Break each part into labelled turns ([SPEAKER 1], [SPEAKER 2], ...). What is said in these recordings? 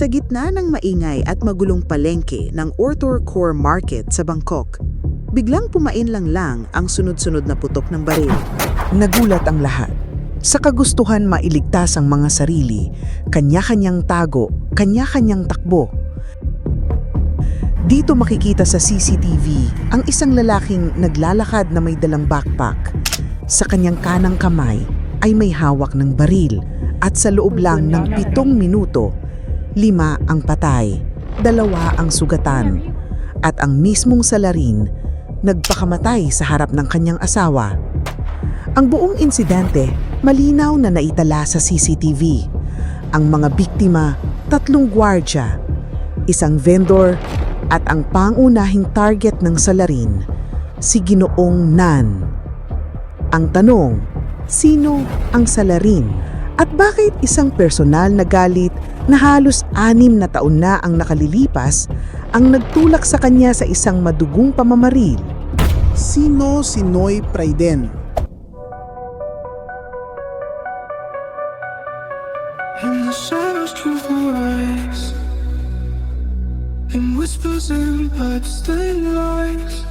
[SPEAKER 1] Sa gitna ng maingay at magulong palengke ng Ortor Core Market sa Bangkok, biglang pumain lang lang ang sunod-sunod na putok ng baril.
[SPEAKER 2] Nagulat ang lahat. Sa kagustuhan mailigtas ang mga sarili, kanya-kanyang tago, kanya-kanyang takbo. Dito makikita sa CCTV ang isang lalaking naglalakad na may dalang backpack. Sa kanyang kanang kamay ay may hawak ng baril at sa loob lang ng pitong minuto, lima ang patay, dalawa ang sugatan at ang mismong salarin nagpakamatay sa harap ng kanyang asawa. Ang buong insidente malinaw na naitala sa CCTV. Ang mga biktima, tatlong gwardya, isang vendor at ang pangunahing target ng salarin, si Ginoong Nan. Ang tanong, sino ang salarin? At bakit isang personal na galit na halos anim na taon na ang nakalilipas ang nagtulak sa kanya sa isang madugong pamamaril?
[SPEAKER 3] Sino si Noy Praiden?
[SPEAKER 4] In the shadows true voice In whispers and bloodstained lies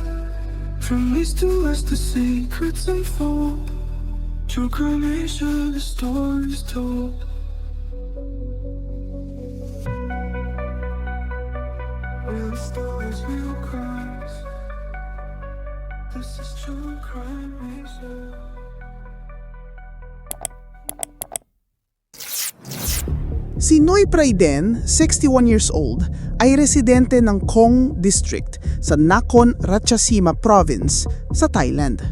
[SPEAKER 4] From east to west the secrets unfold True cremation the stories told. Real stories, real crimes. This is true crime nation
[SPEAKER 3] Si Noy Praiden, 61 years old, ay residente ng Kong District sa Nakhon Ratchasima Province sa Thailand.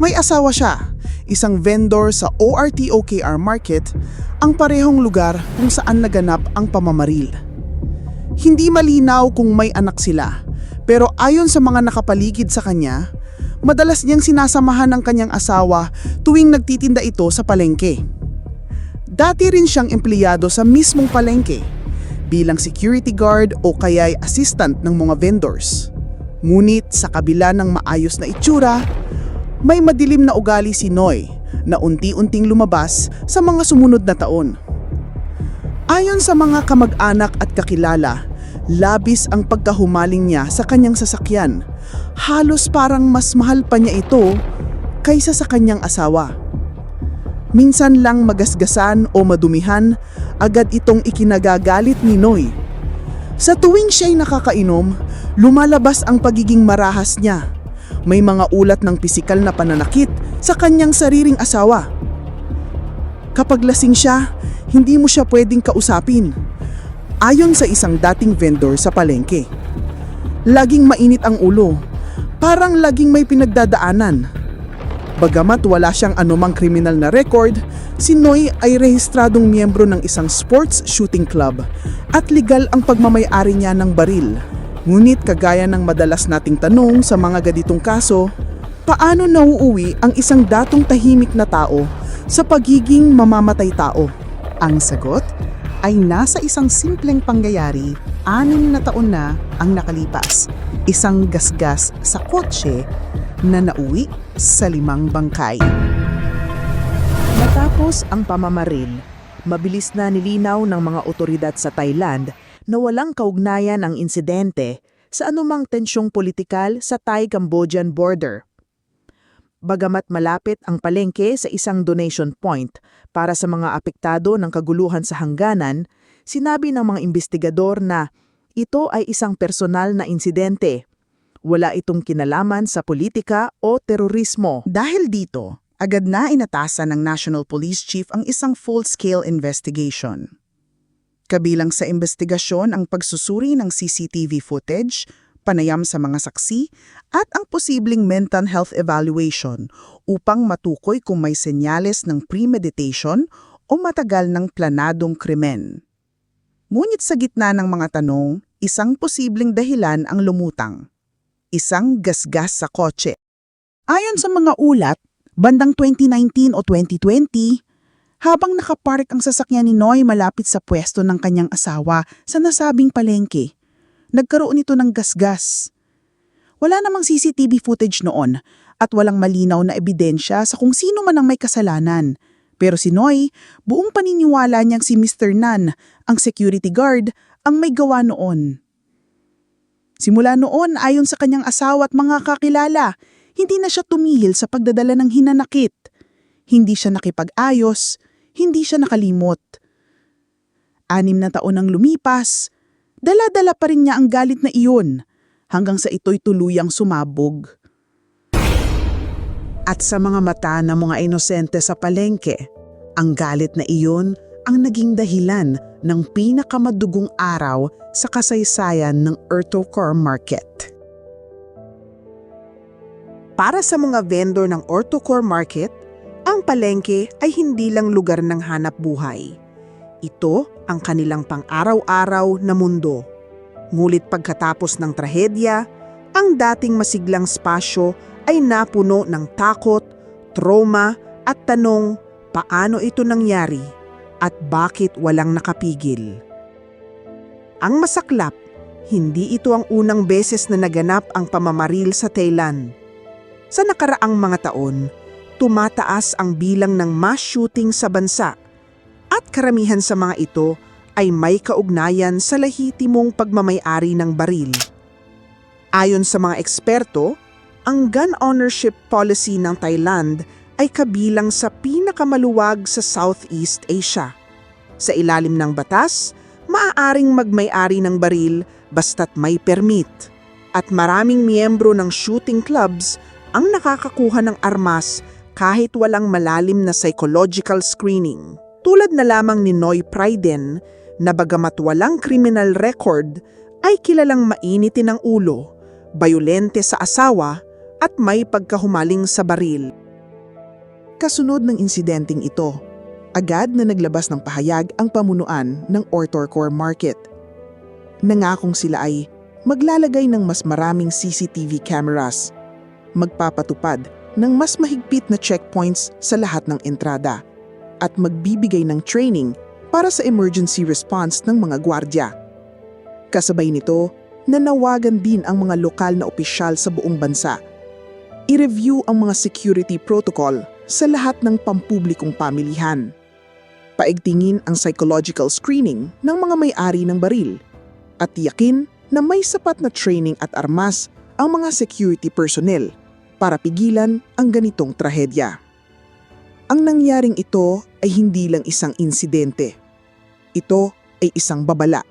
[SPEAKER 3] May asawa siya, isang vendor sa ORT-OKR Market, ang parehong lugar kung saan naganap ang pamamaril. Hindi malinaw kung may anak sila, pero ayon sa mga nakapaligid sa kanya, madalas niyang sinasamahan ng kanyang asawa tuwing nagtitinda ito sa palengke. Dati rin siyang empleyado sa mismong palengke bilang security guard o kaya'y assistant ng mga vendors. Ngunit sa kabila ng maayos na itsura, may madilim na ugali si Noy na unti-unting lumabas sa mga sumunod na taon. Ayon sa mga kamag-anak at kakilala, labis ang pagkahumaling niya sa kanyang sasakyan. Halos parang mas mahal pa niya ito kaysa sa kanyang asawa. Minsan lang magasgasan o madumihan, agad itong ikinagagalit ni Noy. Sa tuwing siya'y nakakainom, lumalabas ang pagiging marahas niya. May mga ulat ng pisikal na pananakit sa kanyang sariling asawa. Kapag lasing siya, hindi mo siya pwedeng kausapin. Ayon sa isang dating vendor sa palengke. Laging mainit ang ulo. Parang laging may pinagdadaanan. Bagamat wala siyang anumang kriminal na record, si Noy ay rehistradong miyembro ng isang sports shooting club at legal ang pagmamayari niya ng baril. Ngunit kagaya ng madalas nating tanong sa mga gaditong kaso, paano nauuwi ang isang datong tahimik na tao sa pagiging mamamatay tao? Ang sagot ay nasa isang simpleng pangyayari, anim na taon na ang nakalipas. Isang gasgas sa kotse na nauwi sa limang bangkay. Matapos ang pamamaril, mabilis na nilinaw ng mga otoridad sa Thailand na walang kaugnayan ang insidente sa anumang tensyong politikal sa Thai-Cambodian border. Bagamat malapit ang palengke sa isang donation point para sa mga apektado ng kaguluhan sa hangganan, sinabi ng mga investigador na ito ay isang personal na insidente wala itong kinalaman sa politika o terorismo. Dahil dito, agad na inatasan ng National Police Chief ang isang full-scale investigation. Kabilang sa investigasyon ang pagsusuri ng CCTV footage, panayam sa mga saksi, at ang posibleng mental health evaluation upang matukoy kung may senyales ng premeditation o matagal ng planadong krimen. Ngunit sa gitna ng mga tanong, isang posibleng dahilan ang lumutang isang gasgas sa kotse. Ayon sa mga ulat, bandang 2019 o 2020, habang nakapark ang sasakyan ni Noy malapit sa pwesto ng kanyang asawa sa nasabing palengke, nagkaroon ito ng gasgas. Wala namang CCTV footage noon at walang malinaw na ebidensya sa kung sino man ang may kasalanan.
[SPEAKER 5] Pero si Noy, buong paniniwala niyang si Mr. Nan, ang security guard, ang may gawa noon. Simula noon, ayon sa kanyang asawa at mga kakilala, hindi na siya tumihil sa pagdadala ng hinanakit. Hindi siya nakipag-ayos, hindi siya nakalimot. Anim na taon ang lumipas, dala-dala pa rin niya ang galit na iyon hanggang sa ito'y tuluyang sumabog.
[SPEAKER 6] At sa mga mata ng mga inosente sa palengke, ang galit na iyon ang naging dahilan ng pinakamadugong araw sa kasaysayan ng Ertocor Market.
[SPEAKER 3] Para sa mga vendor ng Ortocor Market, ang palengke ay hindi lang lugar ng hanap buhay. Ito ang kanilang pang-araw-araw na mundo. Ngulit pagkatapos ng trahedya, ang dating masiglang spasyo ay napuno ng takot, trauma at tanong paano ito nangyari at bakit walang nakapigil. Ang masaklap, hindi ito ang unang beses na naganap ang pamamaril sa Thailand. Sa nakaraang mga taon, tumataas ang bilang ng mass shooting sa bansa at karamihan sa mga ito ay may kaugnayan sa lehitimong pagmamayari ng baril. Ayon sa mga eksperto, ang gun ownership policy ng Thailand ay kabilang sa pinakamaluwag sa Southeast Asia. Sa ilalim ng batas, maaaring magmay-ari ng baril basta't may permit. At maraming miyembro ng shooting clubs ang nakakakuha ng armas kahit walang malalim na psychological screening. Tulad na lamang ni Noy Pryden na bagamat walang criminal record ay kilalang mainitin ang ulo, bayolente sa asawa at may pagkahumaling sa baril.
[SPEAKER 5] Kasunod ng insidenteng ito, agad na naglabas ng pahayag ang pamunuan ng Ortorcor Market. Nangakong sila ay maglalagay ng mas maraming CCTV cameras, magpapatupad ng mas mahigpit na checkpoints sa lahat ng entrada, at magbibigay ng training para sa emergency response ng mga gwardya. Kasabay nito, nanawagan din ang mga lokal na opisyal sa buong bansa. I-review ang mga security protocol sa lahat ng pampublikong pamilihan. Paigtingin ang psychological screening ng mga may-ari ng baril at tiyakin na may sapat na training at armas ang mga security personnel para pigilan ang ganitong trahedya. Ang nangyaring ito ay hindi lang isang insidente. Ito ay isang babala.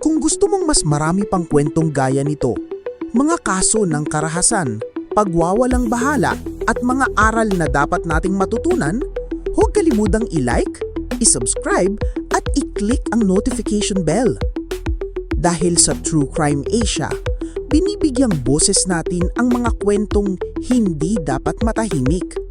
[SPEAKER 7] Kung gusto mong mas marami pang kwentong gaya nito, mga kaso ng karahasan, pagwawalang bahala at mga aral na dapat nating matutunan, huwag kalimudang i-like, i-subscribe at i-click ang notification bell. Dahil sa True Crime Asia, binibigyang boses natin ang mga kwentong hindi dapat matahimik.